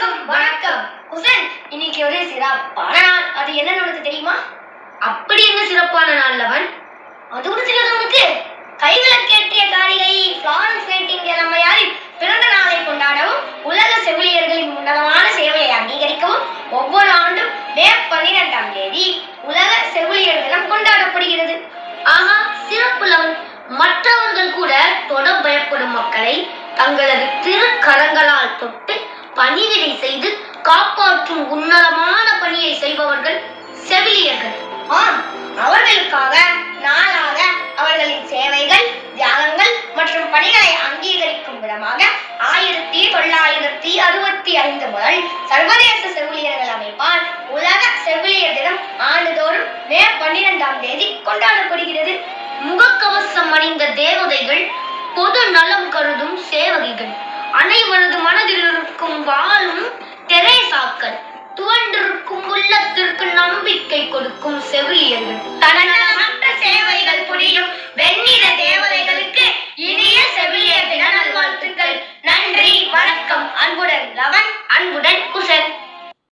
அனைவருக்கும் வணக்கம். குசன் இன்னைக்கு ஒரு சிறப்பான நாள். அது என்ன உனக்கு தெரியுமா? அப்படி என்ன சிறப்பான நாள் அவன் அது கூட தெரியாது உனக்கு? கைவிளக்கேற்றிய காரிகை பிளாரன்ஸ் நம்ம அம்மையாரின் பிறந்த நாளை கொண்டாடவும் உலக செவிலியர்களின் உன்னதமான சேவையை அங்கீகரிக்கவும் ஒவ்வொரு ஆண்டும் மே பன்னிரெண்டாம் தேதி உலக செவிலியர் தினம் கொண்டாடப்படுகிறது. ஆனா சிறப்புள்ளவன் மற்றவர்கள் கூட தொட பயப்படும் மக்களை தங்களது திருக்கரங்களால் தொட்டு பணிவிடை செய்து காப்பாற்றும் உன்னதமான பணியை செய்பவர்கள் செவிலியர்கள். ஆம் அவர்களுக்காக நாளாக அவர்களின் சேவைகள் தியாகங்கள் மற்றும் பணிகளை அங்கீகரிக்கும் விதமாக ஆயிரத்தி தொள்ளாயிரத்தி அறுபத்தி ஐந்து முதல் சர்வதேச செவிலியர்கள் அமைப்பால் உலக செவிலியர் தினம் ஆண்டுதோறும் மே பன்னிரெண்டாம் தேதி கொண்டாடப்படுகிறது. முகக்கவசம் அணிந்த தேவதைகள் பொது நலம் கருதும் சேவகிகள். அனைவரது மனதில் இருக்கும் வாழும் தெரேசாக்கள் துவண்டிருக்கும் உள்ளத்திற்கு நம்பிக்கை கொடுக்கும் செவிலியர்கள். தனது